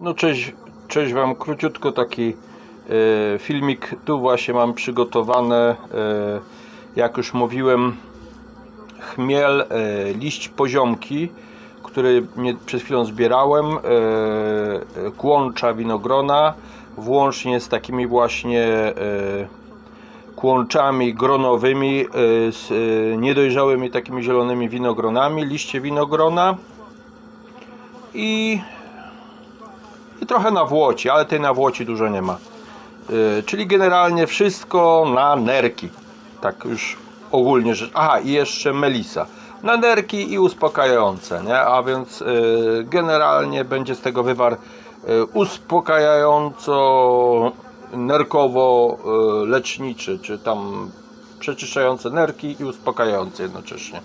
No cześć, cześć Wam, króciutko taki e, filmik. Tu właśnie mam przygotowane, e, jak już mówiłem, chmiel, e, liść poziomki, który mnie przed chwilą zbierałem, e, e, kłącza winogrona, włącznie z takimi właśnie e, kłączami gronowymi, e, z e, niedojrzałymi takimi zielonymi winogronami, liście winogrona i i trochę nawłoci, ale tej nawłoci dużo nie ma. Yy, czyli generalnie wszystko na nerki. Tak już ogólnie rzecz. Aha, i jeszcze melisa. Na nerki i uspokajające, nie? A więc yy, generalnie będzie z tego wywar yy, uspokajająco nerkowo yy, leczniczy, czy tam przeczyszczające nerki i uspokajające jednocześnie.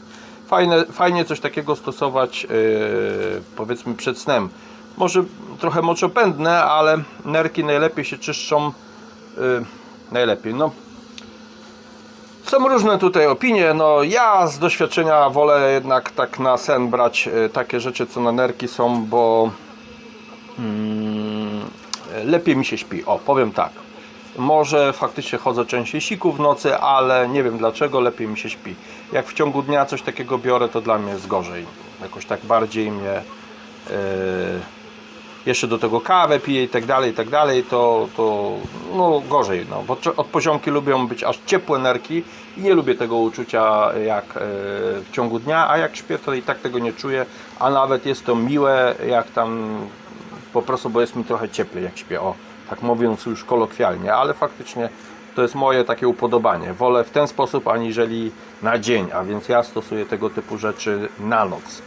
Fajne, fajnie coś takiego stosować yy, powiedzmy przed snem. Może trochę moczopędne, ale nerki najlepiej się czyszczą yy, najlepiej. No. Są różne tutaj opinie. No, ja z doświadczenia wolę jednak tak na sen brać yy, takie rzeczy, co na nerki są, bo mm, lepiej mi się śpi. O, powiem tak. Może faktycznie chodzę częściej siku w nocy, ale nie wiem dlaczego, lepiej mi się śpi. Jak w ciągu dnia coś takiego biorę, to dla mnie jest gorzej. Jakoś tak bardziej mnie yy, jeszcze do tego kawę piję i tak dalej, i tak dalej, to, to no gorzej, no, bo od poziomki lubią być aż ciepłe nerki i nie lubię tego uczucia jak e, w ciągu dnia, a jak śpię to i tak tego nie czuję, a nawet jest to miłe, jak tam po prostu, bo jest mi trochę cieplej jak śpię, o, tak mówiąc już kolokwialnie, ale faktycznie to jest moje takie upodobanie. Wolę w ten sposób, aniżeli na dzień, a więc ja stosuję tego typu rzeczy na noc.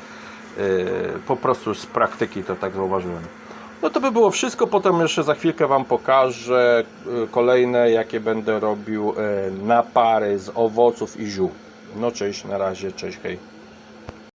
Yy, po prostu z praktyki to tak zauważyłem. No to by było wszystko, potem jeszcze za chwilkę Wam pokażę yy, kolejne, jakie będę robił yy, napary z owoców i ziół. No cześć, na razie, cześć, hej.